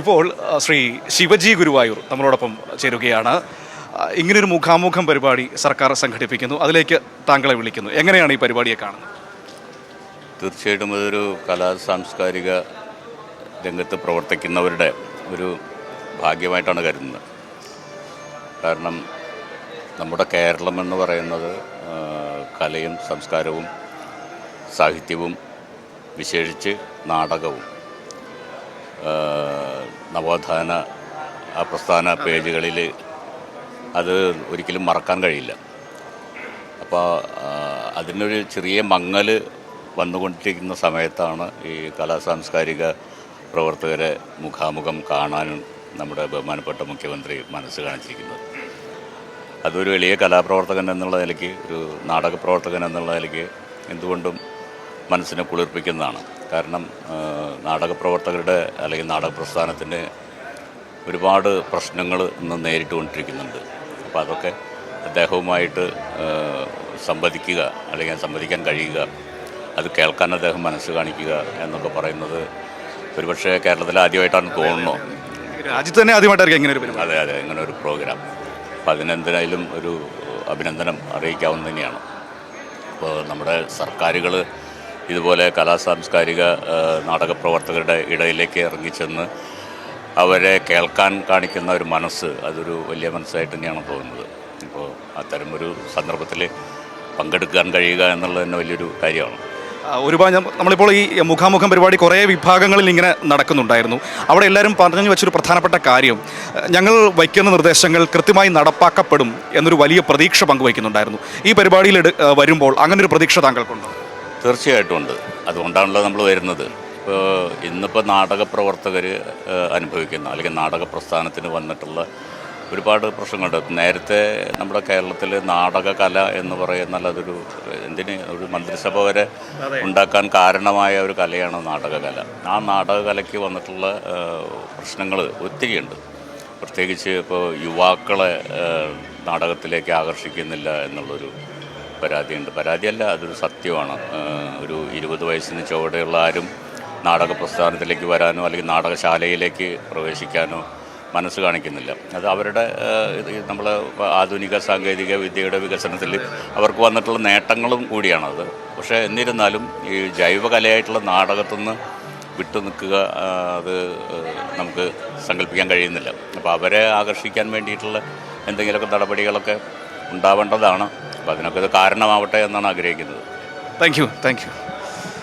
ഇപ്പോൾ ശ്രീ ശിവജി ഗുരുവായൂർ നമ്മളോടൊപ്പം ചേരുകയാണ്. ഇങ്ങനൊരു മുഖാമുഖം പരിപാടി സർക്കാർ സംഘടിപ്പിക്കുന്നു. അതിലേക്ക് താങ്കളെ വിളിക്കുന്നു. എങ്ങനെയാണ് ഈ പരിപാടിയെ കാണുന്നത്? തീർച്ചയായിട്ടും അതൊരു കലാ സാംസ്കാരിക രംഗത്ത് പ്രവർത്തിക്കുന്നവരുടെ ഒരു ഭാഗ്യമായിട്ടാണ് കരുതുന്നത്. കാരണം നമ്മുടെ കേരളം എന്ന് പറയുന്നത് കലയും സംസ്കാരവും സാഹിത്യവും വിശേഷിച്ച് നാടകവും നവോത്ഥാന പ്രസ്ഥാന പേജുകളിൽ അത് ഒരിക്കലും മറക്കാൻ കഴിയില്ല. അപ്പോൾ അതിനൊരു ചെറിയ മങ്ങൽ വന്നുകൊണ്ടിരിക്കുന്ന സമയത്താണ് ഈ കലാ സാംസ്കാരിക പ്രവർത്തകരെ മുഖാമുഖം കാണാനും നമ്മുടെ ബഹുമാനപ്പെട്ട മുഖ്യമന്ത്രി മനസ്സ് കാണിച്ചിരിക്കുന്നത്. അതൊരു വലിയ കലാപ്രവർത്തകൻ എന്നുള്ള നിലയ്ക്ക് ഒരു നാടക പ്രവർത്തകൻ എന്നുള്ള നിലയ്ക്ക് എന്തുകൊണ്ടും മനസ്സിനെ കുളിർപ്പിക്കുന്നതാണ്. കാരണം നാടക പ്രവർത്തകരുടെ അല്ലെങ്കിൽ നാടക പ്രസ്ഥാനത്തിന് ഒരുപാട് പ്രശ്നങ്ങൾ ഇന്ന് നേരിട്ടുകൊണ്ടിരിക്കുന്നുണ്ട്. അപ്പോൾ അതൊക്കെ അദ്ദേഹവുമായിട്ട് സംവദിക്കുക അല്ലെങ്കിൽ സംവദിക്കാൻ കഴിയുക അത് കേൾക്കാൻ അദ്ദേഹം മനസ്സ് കാണിക്കുക എന്നൊക്കെ പറയുന്നത് ഒരുപക്ഷെ കേരളത്തിൽ ആദ്യമായിട്ടാണ് തോന്നുന്നു. രാജ്യത്ത് തന്നെ ആദ്യമായിട്ടായിരിക്കും ഇങ്ങനെ ഒരു അതെ അതെ ഇങ്ങനെ ഒരു പ്രോഗ്രാം. അപ്പോൾ അതിനെന്തിനായാലും ഒരു അഭിനന്ദനം അറിയിക്കാവുന്ന തന്നെയാണ് അപ്പോൾ നമ്മുടെ സർക്കാരുകൾ ഇതുപോലെ കലാസാംസ്കാരിക നാടക പ്രവർത്തകരുടെ ഇടയിലേക്ക് ഇറങ്ങിച്ചെന്ന് അവരെ കേൾക്കാൻ കാണിക്കുന്ന ഒരു മനസ്സ് അതൊരു വലിയ മനസ്സായിട്ട് തന്നെയാണ് തോന്നുന്നത്. ഇപ്പോൾ ഒരു സന്ദർഭത്തിൽ പങ്കെടുക്കാൻ കഴിയുക എന്നുള്ളത് തന്നെ വലിയൊരു കാര്യമാണ്. ഒരുപാട് നമ്മളിപ്പോൾ ഈ മുഖാമുഖം പരിപാടി കുറേ വിഭാഗങ്ങളിൽ ഇങ്ങനെ നടക്കുന്നുണ്ടായിരുന്നു. അവിടെ എല്ലാവരും പറഞ്ഞു വെച്ചൊരു പ്രധാനപ്പെട്ട കാര്യം ഞങ്ങൾ വയ്ക്കുന്ന നിർദ്ദേശങ്ങൾ കൃത്യമായി നടപ്പാക്കപ്പെടും എന്നൊരു വലിയ പ്രതീക്ഷ പങ്കുവയ്ക്കുന്നുണ്ടായിരുന്നു. ഈ പരിപാടിയിൽ വരുമ്പോൾ അങ്ങനൊരു പ്രതീക്ഷ താങ്കൾക്കുണ്ടോ? തീർച്ചയായിട്ടും ഉണ്ട്. അതുകൊണ്ടാണല്ലോ നമ്മൾ വരുന്നത്. ഇപ്പോൾ ഇന്നിപ്പോൾ നാടക പ്രവർത്തകർ അനുഭവിക്കുന്ന അല്ലെങ്കിൽ നാടക പ്രസ്ഥാനത്തിന് വന്നിട്ടുള്ള ഒരുപാട് പ്രശ്നങ്ങളുണ്ട്. നേരത്തെ നമ്മുടെ കേരളത്തിൽ നാടക കല എന്ന് പറയുന്നാൽ അതൊരു എന്തിന് ഒരു മന്ത്രിസഭ വരെ ഉണ്ടാക്കാൻ കാരണമായ ഒരു കലയാണ് നാടകകല. ആ നാടകകലയ്ക്ക് വന്നിട്ടുള്ള പ്രശ്നങ്ങൾ ഒത്തിരിയുണ്ട്. പ്രത്യേകിച്ച് ഇപ്പോൾ യുവാക്കളെ നാടകത്തിലേക്ക് ആകർഷിക്കുന്നില്ല എന്നുള്ളൊരു പരാതിയുണ്ട് പരാതിയല്ല അതൊരു സത്യമാണ്. ഒരു ഇരുപത് വയസ്സിന് ചുവടെയുള്ള ആരും നാടക പ്രസ്ഥാനത്തിലേക്ക് വരാനോ അല്ലെങ്കിൽ നാടകശാലയിലേക്ക് പ്രവേശിക്കാനോ മനസ്സ് കാണിക്കുന്നില്ല. അത് അവരുടെ നമ്മൾ ആധുനിക സാങ്കേതിക വിദ്യയുടെ വികസനത്തിൽ അവർക്ക് വന്നിട്ടുള്ള നേട്ടങ്ങളും കൂടിയാണത്. പക്ഷേ എന്നിരുന്നാലും ഈ ജൈവകലയായിട്ടുള്ള നാടകത്തുനിന്ന് വിട്ടു നിൽക്കുക അത് നമുക്ക് സങ്കല്പിക്കാൻ കഴിയുന്നില്ല. അപ്പോൾ അവരെ ആകർഷിക്കാൻ വേണ്ടിയിട്ടുള്ള എന്തെങ്കിലുമൊക്കെ നടപടികളൊക്കെ ഉണ്ടാവേണ്ടതാണ്. അപ്പോൾ അതിനൊക്കെ ഇത് കാരണമാവട്ടെ എന്നാണ് ആഗ്രഹിക്കുന്നത്. Thank you thank you